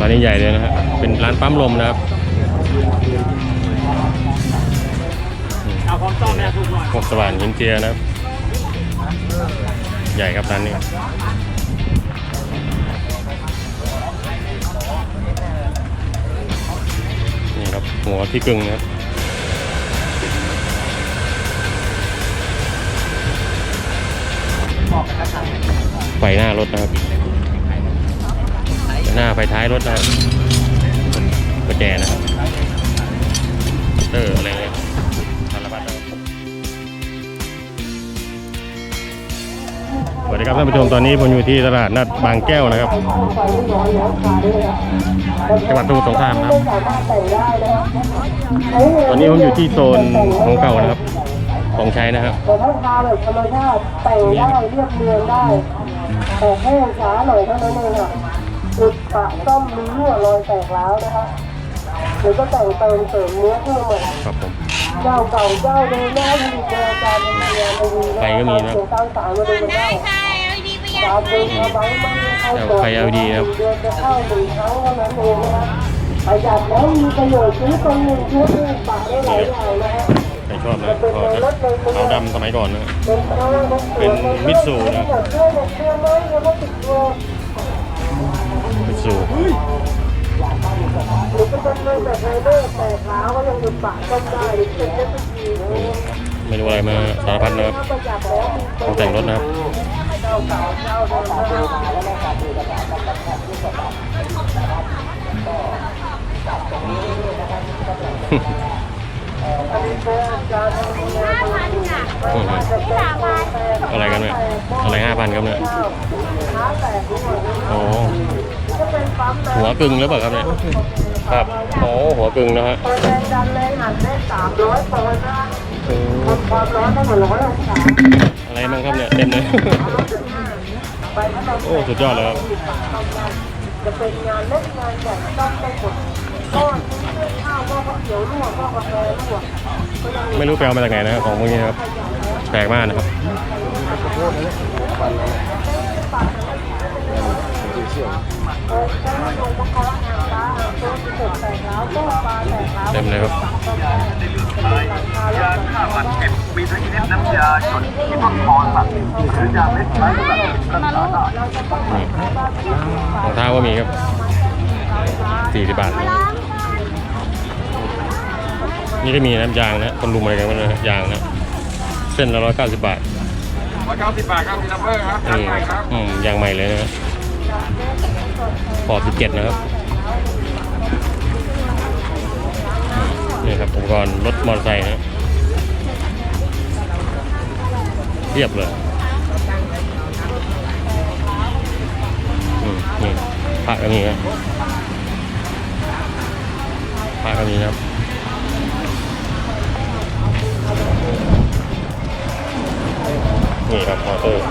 ร้านนี้ใหญ่เลยนะฮะเป็นร้านปั๊มลมนะครับเอาความต้องแม่ทุกหน่อยพวกสว่านหินเจียนะครับ ใหญ่ครับร้านนี้นี่ครับหัวที่กึ่งนะครับไฟหน้ารถนะครับ หน้าไฟท้ายรถนะครับกระแจนะครับเตอร์อะไรเงี้ยสารพัดนะครับสวัสดีครับท่านผู้ชมตอนนี้ผมอยู่ที่ตลาดนัดบางแก้วนะครับจังหวัดสมุทรสงครามนะครับตอนนี้ผมอยู่ที่โซนของเก่านะครับ ของใช้นะครับแต่ถ้าทาแบบธรรมชาติแต่งได้เรียบเรียงได้แต่แห้งช้าหน่อยเท่านั้นเองค่ะ อุดปะซ่อมมีรั่วรอยแตกร้าวนะคะหรือก็แต่งเติมเสริมเนื้อเพิ่มใหม่ครับผมเจ้าเก่าเจ้าเดิมนะผลิตโดยอาจารย์เรียนมาดีนะไฟก็มีนะเสียงตามสายมาดูกันได้ค่ะ LED ประหยัตาดมเดิมเอาไว้ไม่ให้เข้าเอาตรวจไฟ LED นะครับเดือนจะเข้าหนึ่งครั้งเท่านั้นเองนะคะประหยัดแล้วมีประโยชน์ซื้อตรงหนึ่งชุดนี่ปะได้หลายอย่างนะฮะใครชอบนะก็เอาดำสมัยก่อนนะเป็นมิตซูนะมิต ซูหรือจะเป็นเรื่องแบบไรเดอร์แต่เท้าก็ยังหยุดปะก็ได้หรือเป็นเจ็ตสกีไม่รู้อะไรมาสารพัดนะครับประหยัดแล้วมีของแต่งรถนะครับเจ้าเก่าเจ้าเดิมนะครับอืมอะไรกันเนี่ยอะไรห้าพันครับเนี่ยโอ้ หัวกึ่งหรือเปล่าครับเนี่ยครับโอ้หัวกึ่งนะฮะเปิดแรงดันแรงอัดได้สามร้อยปอนด์นะความร้อนได้หมดร้อยองศาอะไรบ้งครับเนี่ยเต็มเลยโอ้สุดยอดเลยครับจะเป็นงานเล็กงานใหญ่ต้องได้หมดก้อนข้าวก็เขียวรั่วก็กาแฟรั่วไม่รู้ไปเอามาจากไหนนะของพวกนี้ครับแปลกมากนะครับ เออใช้ลงมะกอกหางปลาหางตัวที่ตกแต่งแล้วก็ปลาแต่งแล้วเต็มเลยครับยาฆ่าหวัดเจ็บมีทั้งชนิดน้ำยาหยดที่ต้นคอสัตว์หรือยาเม็ดไม้แบบรักษาได้นี่รองเท้าก็มีครับสี่สิบบาท นี่ก็มีน้ำยางนะ คนรุมอะไรกันบ้างนะยางนะ เส้นละร้อยเก้าสิบบาทร้อยเก้าสิบบาทครับพี่นัมเบอร์ครับอืมอืมยางใหม่เลยนะ ปอดสิบเจ็ดนะครับ นี่ครับอุปกรณ์รถมอเตอร์ไซค์นะเรียบเลยนี่ผ้าก็มีครับผ้าก็มีนะครับนี่ครับมอเตอร์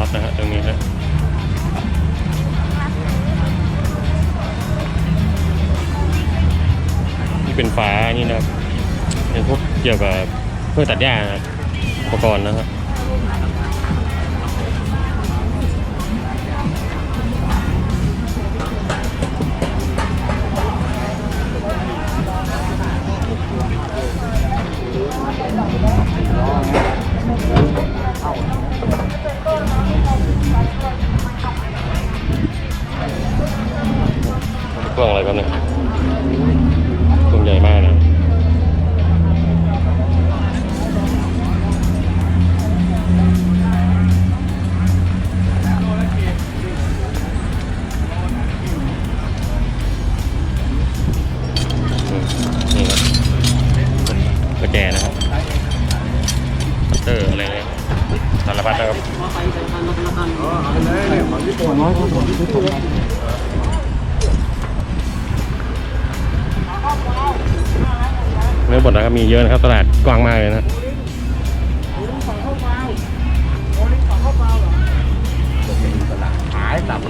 น็อตนะฮะตรงนี้ฮะนี่เป็นฟ้านี่นะครับเป็นพวกเกี่ยวกับเครื่องตัดหญ้าอุปกรณ์นะครับ เครื่องอะไรครับเนี่ยเครื่องใหญ่มากนะ เนื้อบดนะครับมีเยอะนะครับตลาดกว้างมากเลยนะขายตับ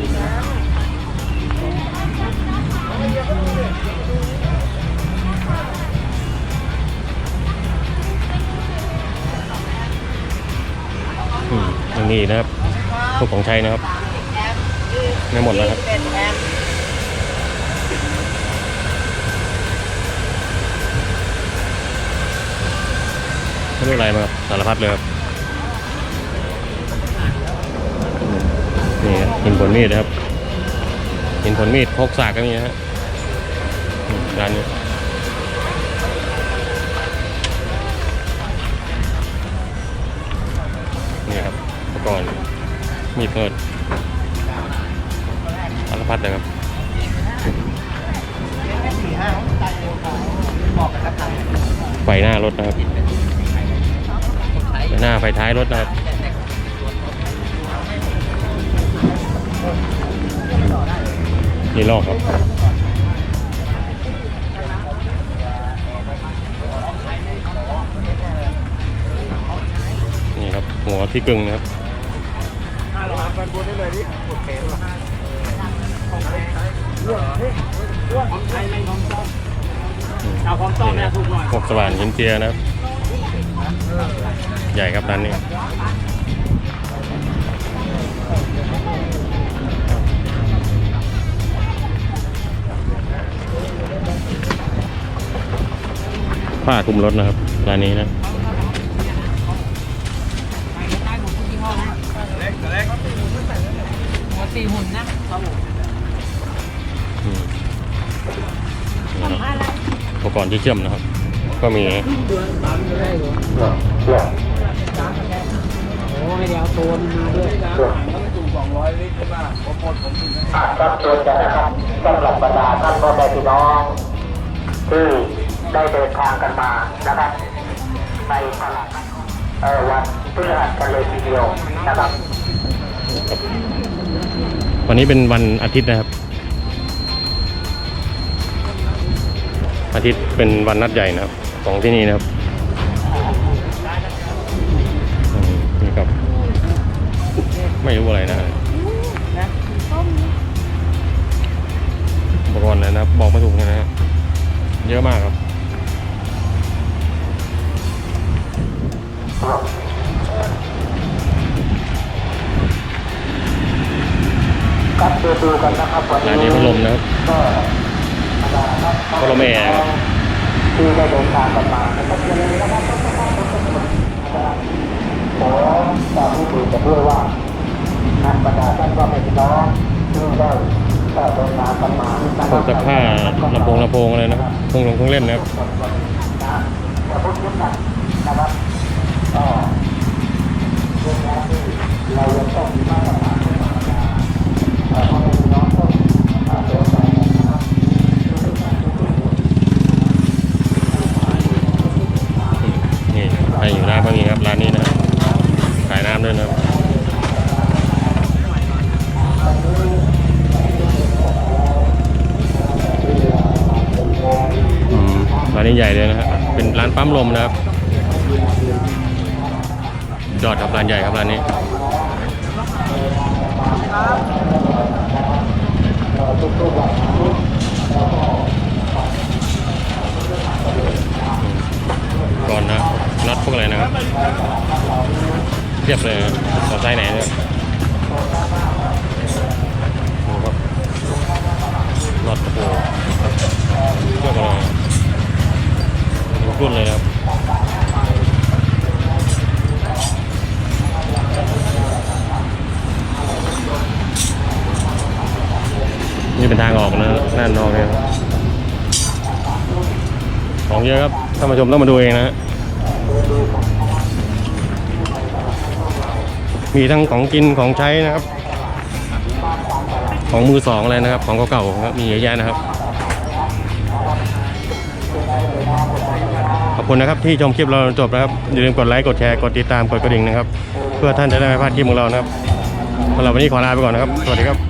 อืมยังมีอีกนะครับพวกของใช้นะครับไม่หมดแล้วครับ ไม่รู้อะไรมาครับสารพัดเลยครับนี่ครับหินผลมีดนะครับหินผลมีดพกสากก็มีนะฮะอืมร้านนี้นี่ครับอุปกรณ์มีดเปิดสารพัดเลยครับไฟหน้ารถนะครับไฟ หน้าไฟท้ายรถนะครับนี่ลอกครับนี่ครับหัวที่กึ่งนะครับเอาความต้มเนี่ยถูกหน่อยหกสว่านหินเจียนะครับ ใหญ่ครับร้านนี้ผ้าคลุมรถนะครับร้านนี้นะหัวสี่หุ่นนะครับอุปกรณ์ที่เชื่อมนะครับ ก็มีโอ้ไม่เดี๋ยวตัวมันมาด้วยครับเชิญกันนะครับสำหรับบรรดาท่านพ่อแม่พี่น้องที่ได้เดินทางกันมานะครับในตลาดเอ่อวันพฤหัสกันเลยทีเดียวนะครับวันนี้เป็นวันอาทิตย์นะครับ อาทิตย์เป็นวันนัดใหญ่นะครับ ของที่นี่นะครับนี่ครับ ไม่รู้อะไรนะอุปกรณ์นะครับ บอกไม่ถูกนะฮะเยอะมากครับครับดูดูกันนะครับวันนี้พัดลมนะครับก็บรรดาครับพัดลมแอร์ครับ ที่ได้เดินทางกันมานะครับอย่าลืมนะครับขอฝากผู้ถือกันด้วยว่านักบรรดาท่านพ่อแม่พี่น้องที่ได้เดินทางกันมานะพควกบซักผ้าลำโพงลำโพงอะไรนะครับเครื่องลงเคงเล่นนะครับอย่าพูดเยอะกันะครับก็เรื่องนี้เราต้องมีมาตรฐาน ใครอยู่ร้านบางนี้ครับร้านนี้นะขายน้ำด้วยนะร้านนี้ใหญ่เลยนะครับเป็นร้านปั๊มลมนะครับยอดครับร้านใหญ่ครับร้านนี้ ก่อนนะน็อตพวกอะไรนะครับเรียบเลยสนใจไหนเนี่ย ของเยอะครับท่านผู้ชมต้องมาดูเองนะฮะมีทั้งของกินของใช้นะครับ ของมือสองอะไรนะครับ ของเก่าๆครับมีเยอะแยะนะครับ ขอบคุณนะครับที่ชมคลิปเราจนจบนะครับอย่าลืมกดไลค์กดแชร์กดติดตามกดกระดิ่งนะครับ เพื่อท่านจะได้ไม่พลาดคลิปของเรานะครับสำหรับวันนี้ขอลาไปก่อนนะครับ สวัสดีครับ